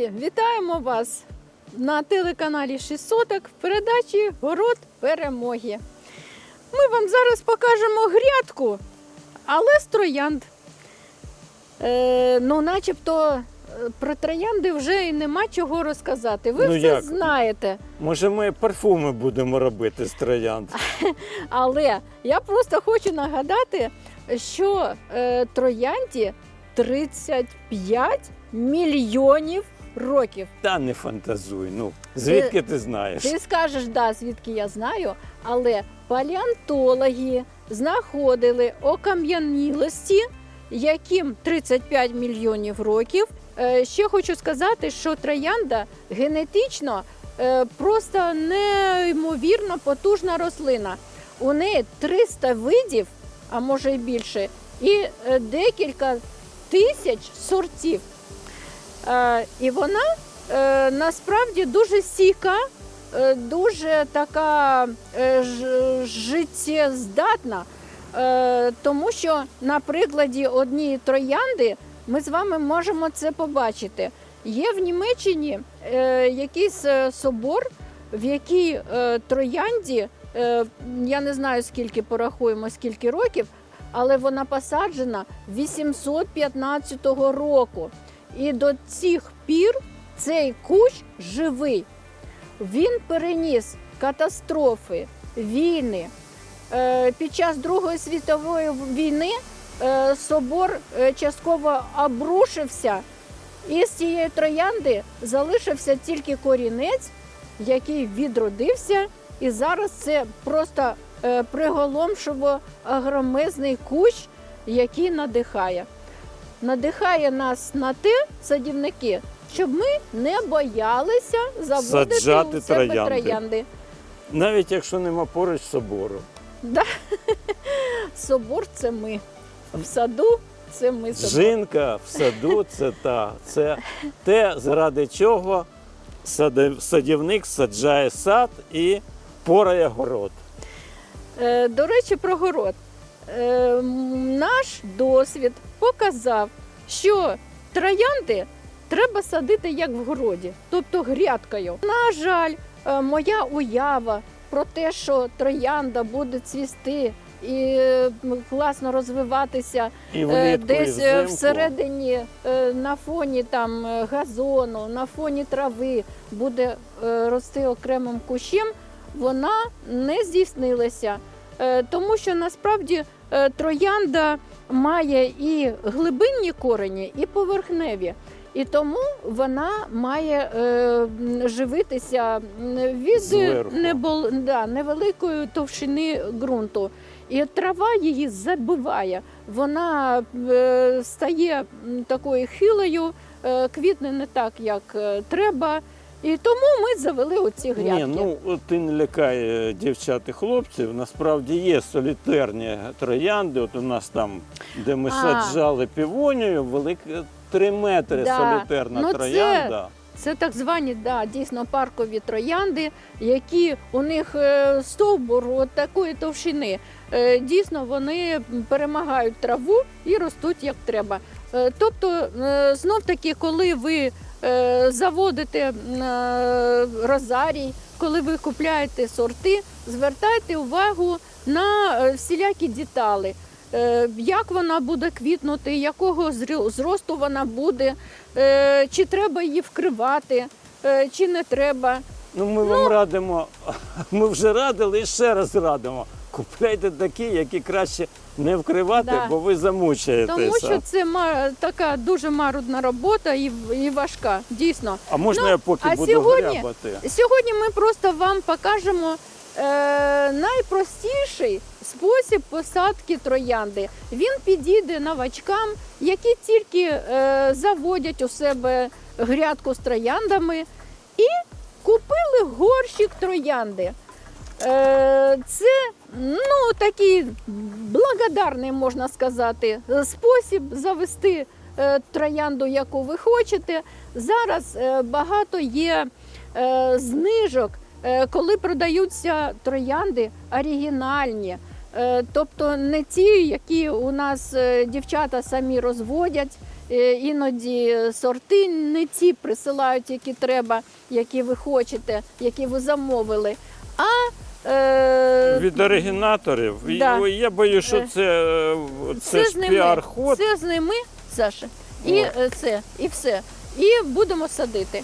Друзі, вітаємо вас на телеканалі 6 соток в передачі Город перемоги. Ми вам зараз покажемо грядку, але з троянд. Е, ну, начебто е, про троянди вже і нема чого розказати. Ви Ну, все як? знаєте. Може, ми парфуми будемо робити з троянд? Але я просто хочу нагадати, що е, троянді 35 мільйонів років. Та не фантазуй. Ну звідки ти знаєш? Ти скажеш, да, звідки я знаю, але палеонтологи знаходили окам'янілості, яким 35 мільйонів років. Е, Ще хочу сказати, що троянда генетично е, просто неймовірно потужна рослина. У неї 300 видів, а може і більше, і е, декілька тисяч сортів. Е, І вона е, насправді дуже стійка, е, дуже така життєздатна, тому що на прикладі однієї троянди ми з вами можемо це побачити. Є в Німеччині якийсь собор, в якій троянді, я не знаю скільки порахуємо, скільки років, але вона посаджена 815 року. І до цих пір цей кущ живий. Він переніс катастрофи, війни. Е, Під час Другої світової війни е, собор е, частково обрушився, і з цієї троянди залишився тільки корінець, який відродився. І зараз це просто приголомшиво агромезний кущ, який надихає. Надихає нас на те, садівники, щоб ми не боялися заводити Саджати у себе троянди. троянди. Навіть якщо нема поруч собору. Да. Собор це ми. В саду це ми собор. Жінка в саду це та. Це те, заради чого садівник саджає сад і порає город. Е, До речі, про город. Е, м, Наш досвід показав, що троянди треба садити як в городі, тобто грядкою. На жаль, е, моя уява про те, що троянда буде цвісти і класно розвиватися І Е, влітку, десь і е, всередині на фоні там газону, на фоні трави буде рости окремим кущем, вона не здійснилася. Тому що насправді троянда має і глибинні корені, і поверхневі. І тому вона має е, живитися від небол, да, невеликої товщини ґрунту. І трава її забиває. Вона е, стає такою хилою, е, квітне не так, як е, треба. І тому ми завели оці грядки. Ні, ну ти не лякай е, дівчат і хлопців. Насправді є солітерні троянди. От у нас там, де ми А. саджали півонію, велика 3 метри Да. солітерна Ну, це- троянда. Це так звані да, дійсно паркові троянди, які у них е, стовбур от такої товщини. Е, Дійсно, вони перемагають траву і ростуть як треба. Е, Тобто, е, знов таки, коли ви е, заводите е, розарій, коли ви купляєте сорти, звертайте увагу на е, всілякі деталі. Е, Як вона буде квітнути, якого зросту вона буде, е, чи треба її вкривати, е, чи не треба. Ну, ми вам радимо, ми вже радили і ще раз радимо. Купляйте такі, які краще не вкривати, Да. бо ви замучаєтеся. Тому що це ма- така дуже марудна робота і, і важка, дійсно. А можна Ну, я поки а буду сьогодні- грябати? Сьогодні ми просто вам покажемо е, найпростіший спосіб посадки троянди. Він підійде новачкам, які тільки е, заводять у себе грядку з трояндами і купили горщик троянди. Е, Це ну, такий благодарний, можна сказати, спосіб завести е, троянду, яку ви хочете. Зараз е, багато є знижок, коли продаються троянди оригінальні, Тобто не ті, які у нас дівчата самі розводять, іноді сорти не ті присилають, які треба, які ви хочете, які ви замовили. А е, Від оригінаторів. Да. Я боюсь, що Е, це, е, це, це з ними, піар-ход. це з ними, Саша, і О. це, і все. І будемо садити.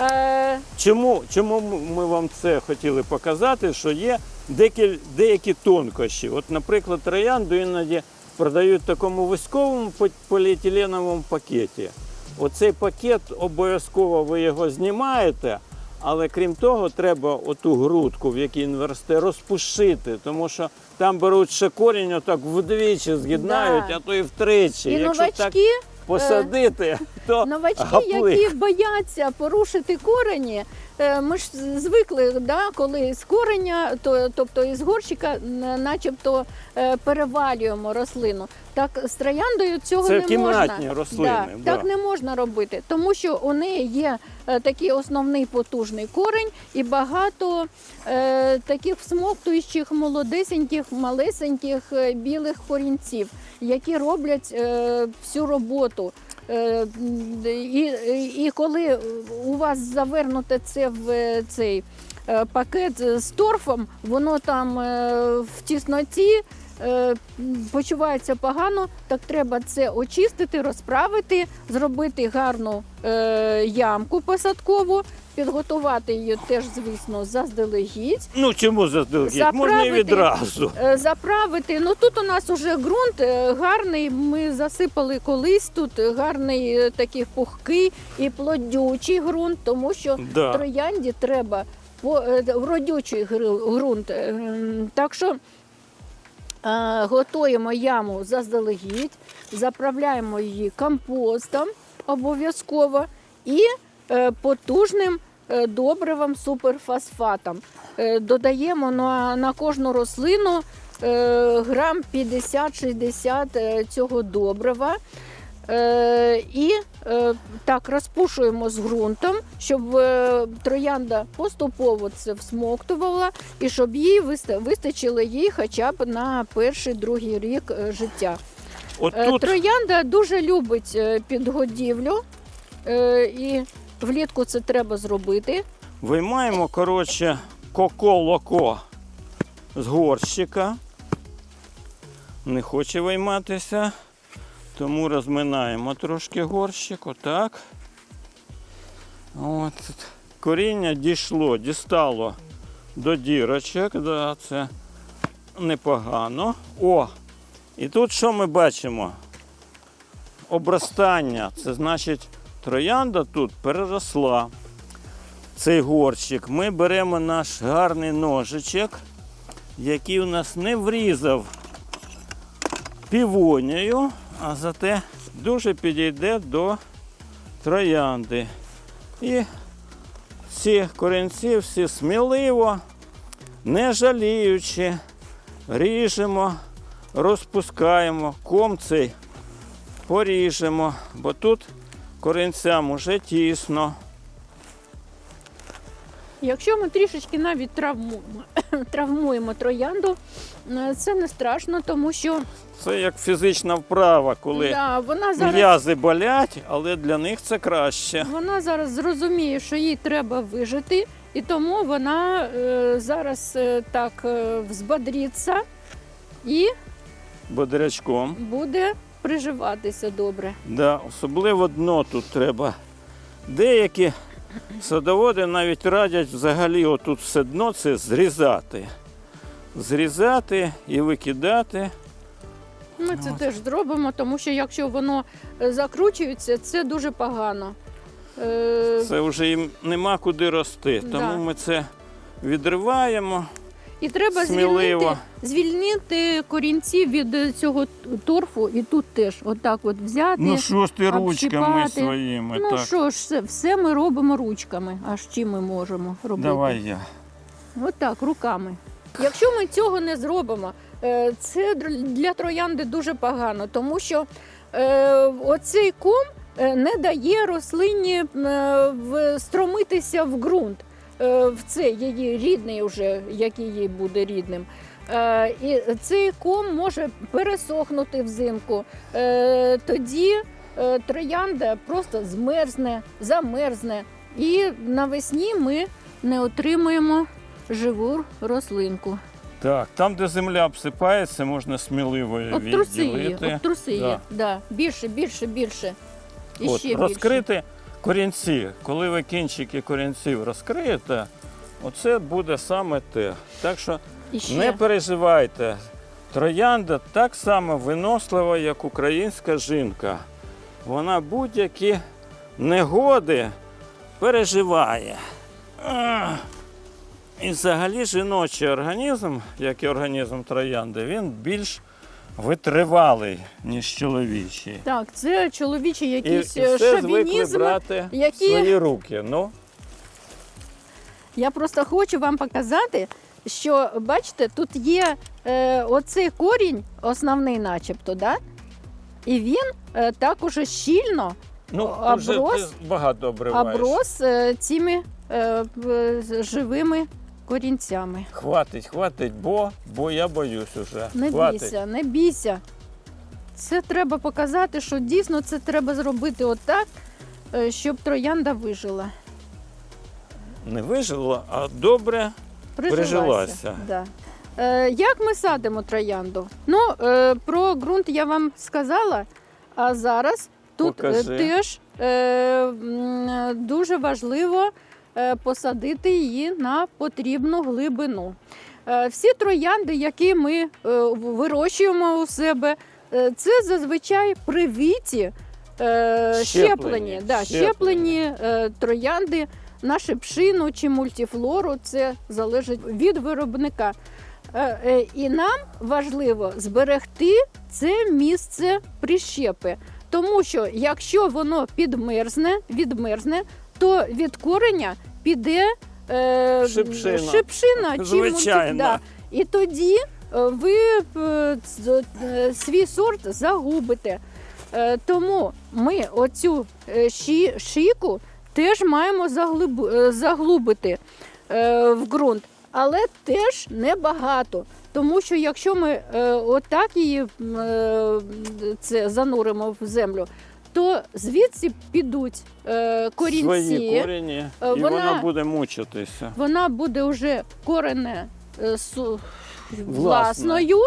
Е, Чому, чому ми вам це хотіли показати? Що є декіль, деякі тонкощі. От, наприклад, троянду іноді продають в такому військовому поліетиленовому пакеті. Оцей пакет обов'язково ви його знімаєте, але крім того, треба оту грудку, в якій він росте, розпушити, тому що там беруть ще корінь, отак вдвічі з'єднають, Да. а то і втричі. і Якщо так новачки, посадити, то новачки, гаплик. які бояться порушити корені. Е, Ми ж звикли, да, коли з кореня, то, тобто із горщика, начебто е, перевалюємо рослину. Так з трояндою цього Це не кімнатні можна. рослини, Да, да. Так не можна робити, тому що у неї є е, такий основний потужний корень і багато е, таких всмоктуючих молодесеньких, малесеньких білих корінців, які роблять е, всю роботу. Е, І, і коли у вас завернуте це в е, цей е, пакет з торфом, воно там в тісноті почувається погано, так треба це очистити, розправити, зробити гарну ямку посадкову, підготувати її теж, звісно, заздалегідь. Ну чому заздалегідь? Можна і Заправити. відразу. Е, Заправити. Ну тут у нас уже ґрунт е, гарний. Ми засипали колись тут е, гарний такий пухкий і плодючий ґрунт, тому що Да. троянді треба по е, родючий ґрунт. Так що готуємо яму заздалегідь, заправляємо її компостом обов'язково і потужним е, добривом суперфосфатом. Е, Додаємо на, на кожну рослину е, грам 50-60 е, цього добрива. Е, і е, так розпушуємо з ґрунтом, щоб е, троянда поступово це всмоктувала, і щоб їй вистачило їй хоча б на перший другий рік е, життя. От Е, тут Троянда дуже любить е, підгодівлю, е, і влітку це треба зробити. виймаємо, коротше, коко-локо з горщика. Не хоче вийматися, тому розминаємо трошки горщик, отак. От. Коріння дійшло, дістало до дірочок, да, це непогано. О! І тут що ми бачимо? Обростання. Це значить, троянда тут переросла цей горщик. Ми беремо наш гарний ножичок, який у нас не врізав півонію, а зате дуже підійде до троянди. І ці корінці всі сміливо, не жаліючи, ріжемо, розпускаємо, ком цей поріжемо, бо тут корінцям уже тісно. Якщо ми трішечки навіть травмуємо, травмуємо троянду, е, це не страшно, тому що Це як фізична вправа, коли да, вона зараз м'язи болять, але для них це краще. Вона зараз зрозуміє, що їй треба вижити, і тому вона е, зараз е, так е, взбодриться і Бодрячком. буде приживатися добре. Да, особливо дно тут треба. Деякі садоводи навіть радять взагалі отут все дно це зрізати. Зрізати і викидати. Ми це От. теж зробимо, тому що якщо воно е, закручується, це дуже погано. Е, Це вже їм нема куди рости. Тому Да. ми це відриваємо. І треба сміливо. звільнити, звільнити корінці від е, цього торфу, і тут теж отак от взяти. Ну що ж ти ручками общипати. своїми? Ну так. що ж, все, ми робимо ручками. Аж чим ми можемо робити? Давай я. От так, руками. Якщо ми цього не зробимо, е, це для троянди дуже погано, тому що е, оцей ком не дає рослині встромитися в ґрунт, в цей її рідний, вже, який їй буде рідним. Е, і цей ком може пересохнути взимку. Е, тоді е, троянда просто змерзне, замерзне. І навесні ми не отримуємо живу рослинку. Так, там, де земля обсипається, можна сміливо її, відділити. от труси її. Да. Да. Більше, більше, більше. І От, ще більше. розкрити корінці. Коли ви кінчики корінців розкриєте, оце буде саме те. Так що не переживайте. Троянда так само винослива, як українська жінка. Вона будь-які негоди переживає. І взагалі жіночий організм, як і організм троянди, він більш витривалий, ніж чоловічий. Так, це чоловічий І, і якийсь все звикли шовінізм. брати в які- свої руки. Ну, Я просто хочу вам показати, що бачите, тут є е, оцей корінь, основний, начебто, да? і він е, також щільно ну А вже багато обриваєш. оброс е, цими е, живими корінцями. Хватить, хватить, бо, бо я боюсь уже. Не хватить. бійся, не бійся. Це треба показати, що дійсно це треба зробити отак, е, щоб троянда вижила. Не вижила, а добре. Прижилася. Прижилася. Да. Е, як ми садимо троянду? Ну, е, про ґрунт я вам сказала, а зараз тут е, Покажи. теж е, дуже важливо посадити її на потрібну глибину. Е, всі троянди, які ми е, вирощуємо у себе, е, це зазвичай привіті, е, Щеплені, щеплені, да, щеплені. е, троянди на шипшину чи мультифлору. Це залежить від виробника. Е, е, І нам важливо зберегти це місце прищепи. Тому що якщо воно підмерзне, відмерзне, то від кореня піде е, Шипшина. шипшина чи Звичайно. да. І тоді е, ви е, е, свій сорт загубите. Тому ми оцю шийку теж маємо заглубити в ґрунт, але теж небагато. Тому що якщо ми отак її це зануримо в землю, то звідси підуть е, корінці. Свої корені, Е, і вона- вона буде мучитися. Вона буде вже корене е, су- власною.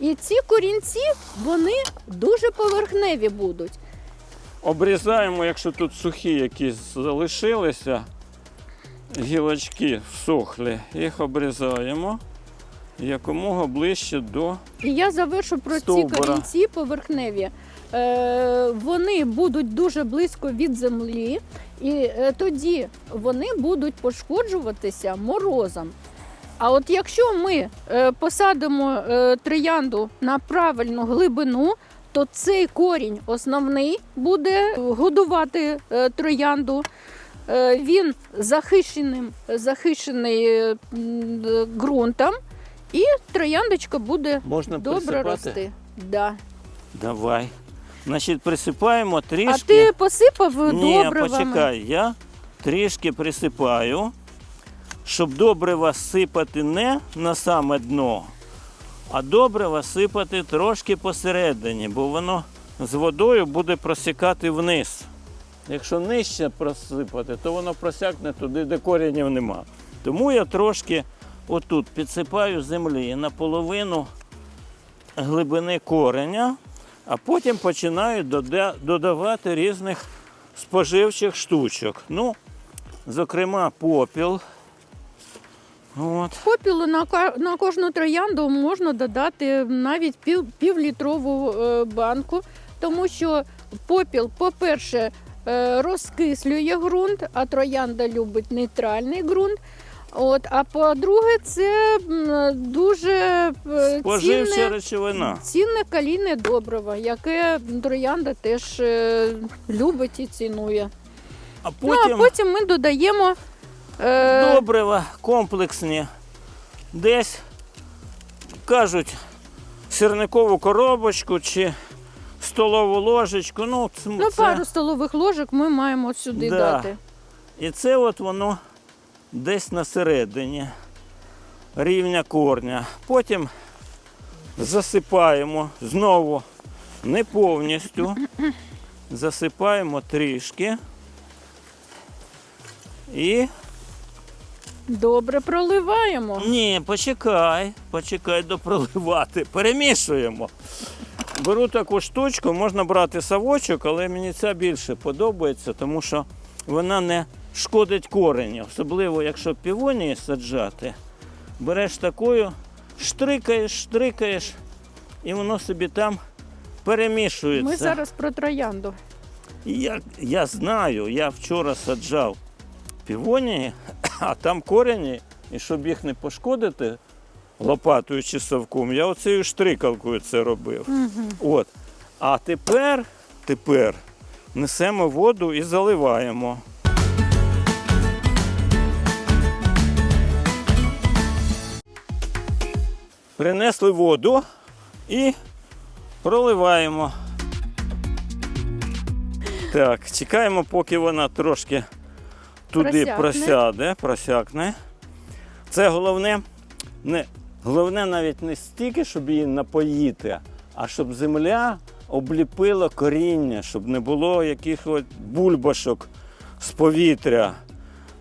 І ці корінці вони дуже поверхневі будуть. Обрізаємо, якщо тут сухі якісь залишилися, гілочки всохлі, їх обрізаємо якомога ближче до І я завершу про Стовбура. ці корінці поверхневі. Е, вони будуть дуже близько від землі, і е, тоді вони будуть пошкоджуватися морозом. А от якщо ми е, посадимо троянду на правильну глибину, то цей корінь основний буде годувати троянду. Він захищений е, ґрунтом, і трояндочка буде можна добре присипати. рости. Да. Давай. Значить, присипаємо трішки. А ти посипав Ні, добривами? почекай, я трішки присипаю, щоб добрива сипати не на саме дно, а добрива сипати трошки посередині, бо воно з водою буде просікати вниз. Якщо нижче просипати, то воно просякне туди, де коренів нема. Тому я трошки отут підсипаю землі наполовину глибини кореня, а потім починаю дода- додавати різних споживчих штучок. Ну, зокрема, попіл. От. Попілу на, на кожну троянду можна додати навіть пів, півлітрову е, банку, тому що попіл, по-перше, е, розкислює ґрунт, а троянда любить нейтральний ґрунт. От, а по-друге, це дуже е, Споживча цінне, речовина. цінне калійне добриво, яке троянда теж е, любить і цінує. А Ну, а потім потім ми додаємо е, добрива комплексні. Десь кажуть сірникову коробочку чи столову ложечку. Ну, ну, це... пару столових ложок ми маємо сюди Да. дати. І це от воно десь на середині. рівня корня. Потім засипаємо знову не повністю. Засипаємо трішки. І Добре проливаємо. ні, почекай, почекай допроливати. Перемішуємо. Беру таку штучку, можна брати савочок, але мені ця більше подобається, тому що вона не шкодить кореню. Особливо, якщо півонії саджати, береш такою, штрикаєш, штрикаєш, і воно собі там перемішується. Ми зараз про троянду. Я, я знаю, я вчора саджав півонії, а там корені, і щоб їх не пошкодити лопатою чи совком, я оцею штрикалкою це робив. Угу. От. А тепер, тепер несемо воду і заливаємо. Принесли воду і проливаємо. Так, чекаємо, поки вона трошки туди Просякне. просяде, просякне. Це головне, не, головне навіть не стільки, щоб її напоїти, а щоб земля обліпила коріння, щоб не було якихось бульбашок з повітря.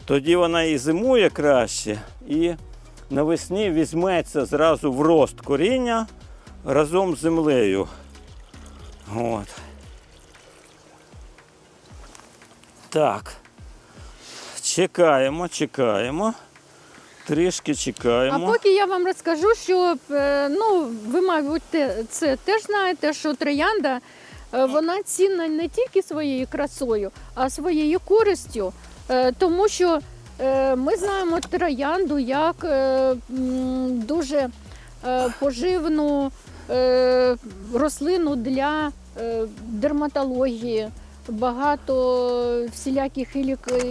Тоді вона і зимує краще, і навесні візьметься зразу в рост коріння разом з землею. От. Так. Чекаємо, чекаємо. Трішки чекаємо. А поки я вам розкажу, що е, ну, ви, мабуть, це теж знаєте, що троянда е, вона цінна не тільки своєю красою, а своєю користю. Е, Тому що ми знаємо троянду як е, дуже е, поживну е, рослину для е, дерматології. Багато всіляких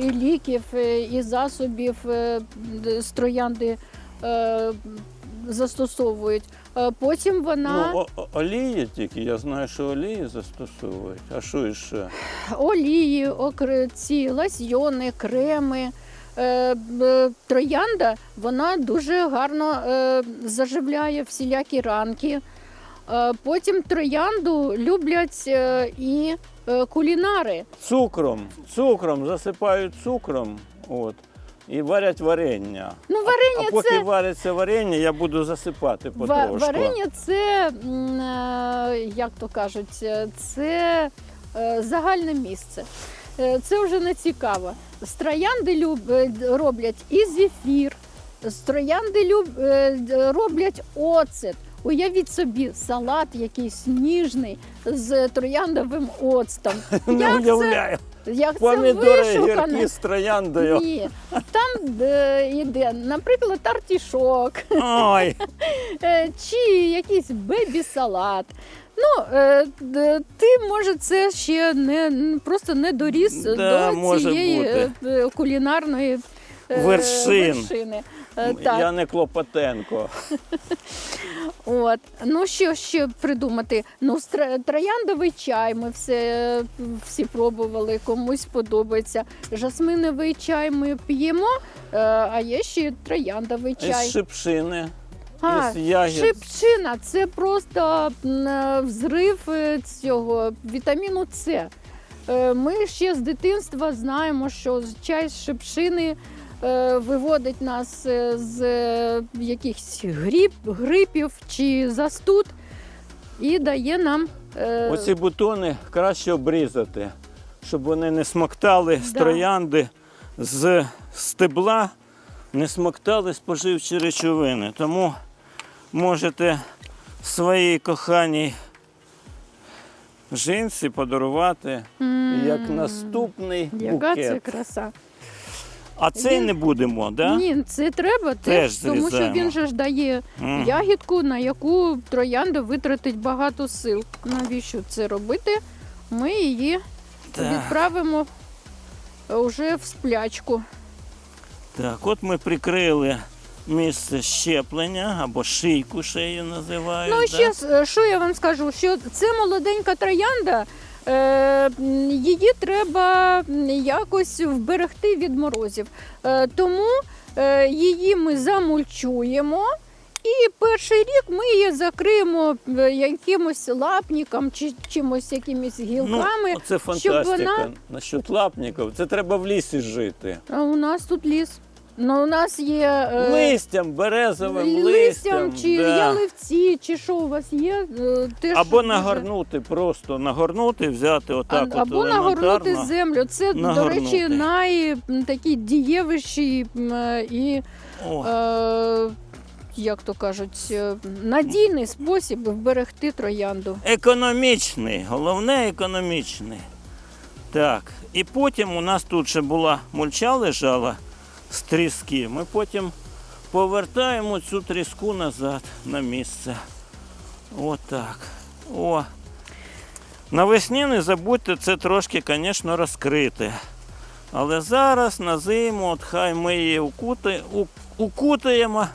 ліків е, і засобів е, з троянди е, застосовують. Е, Потім вона Ну, о- олії тільки, я знаю, що олії застосовують. А що іще? олії, окр- ці ласьйони, креми. Е, Троянда вона дуже гарно е, заживляє всілякі ранки. Е, Потім троянду люблять і кулінари. Цукром. Цукром засипають цукром. От. І варять варення. Ну, А варення поки це вариться варення, я буду засипати потрошку. Варення це, як то кажуть, це загальне місце. Е, Це вже не цікаво. З троянди люб- е, роблять і зефір, з троянди люб, е, роблять оцет. Уявіть собі, салат якийсь ніжний з трояндовим оцтом. Не це, уявляю. як це Помідори вишукано. гіркі з трояндою. Ні, там йде, наприклад, артішок. Ой, чи якийсь бебі-салат. Ну, е, ти, може, це ще не просто не доріс Да, до може цієї бути. е, е, кулінарної е, Вершин. вершини. Так. я не Клопотенко. От. Ну, що ще придумати? Ну, трояндовий чай ми все, всі пробували, комусь подобається. Жасминовий чай ми п'ємо, а є ще трояндовий чай. Із шипшини, із ягід. Шипшина це просто е, взрив е, цього вітаміну С. Е, Ми ще з дитинства знаємо, що чай з шипшини виводить нас з якихось гриб, грипів чи застуд і дає нам. Оці бутони краще обрізати, щоб вони не смоктали з Да. троянди з стебла, не смоктали споживчі речовини. Тому можете своїй коханій жінці подарувати як наступний Яка це букет. краса. А цей Він- не будемо, да? Ні, це треба теж, тому що зрізаємо. він же ж дає Мгм. ягідку, на яку троянда витратить багато сил. Навіщо це робити? Ми її Так. відправимо вже в сплячку. Так, от ми прикрили місце щеплення або шийку ще її називають. Ну ще с- що я вам скажу, що це молоденька троянда. е, Її треба якось вберегти від морозів. Е, Тому е, її ми замульчуємо. І перший рік ми її закриємо е, якимось лапником чи чимось, якимись гілками. Ну, це фантастика. вона- Насчет лапників. Це треба в лісі жити. А у нас тут ліс. Ну, у нас є е, Листям, березовим листям. листям, чи да. яливці, чи що у вас є. е, Або дуже- нагорнути, просто нагорнути, взяти отак. А- або от нагорнути землю. Це, Нагорнути. до речі, найтакий дієвищий м, е, і, О, е, як то кажуть, е, надійний спосіб вберегти троянду. Економічний, головне економічний. Так, і потім у нас тут ще була мульча лежала з тріски. Ми потім повертаємо цю тріску назад на місце. Отак. О. Навесні не забудьте це трошки, звісно, розкрити. Але зараз на зиму, от хай ми її укути, у- укутаємо,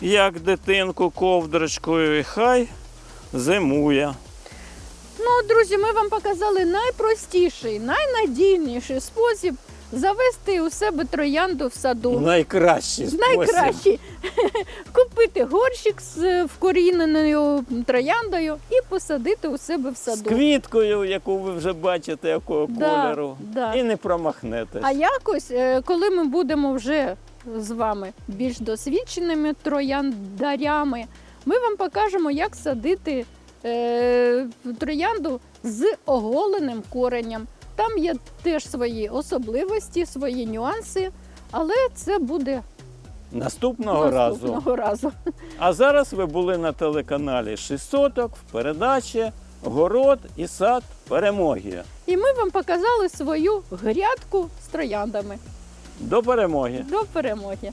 як дитинку ковдрочкою, і хай зимує. Ну, друзі, ми вам показали найпростіший, найнадійніший спосіб завести у себе троянду в саду. Найкращий спосіб. Найкращий купити горщик з е, вкоріненою трояндою і посадити у себе в З саду. квіткою, яку ви вже бачите, якого Да, кольору. да. І не промахнетесь. А якось, е, коли ми будемо вже з вами більш досвідченими трояндарями, ми вам покажемо, як садити е, троянду з оголеним коренем. Там є теж свої особливості, свої нюанси, але це буде Наступного разу. наступного разу. А зараз ви були на телеканалі 6 соток в передачі Город і сад перемоги. І ми вам показали свою грядку з трояндами. До перемоги! До перемоги!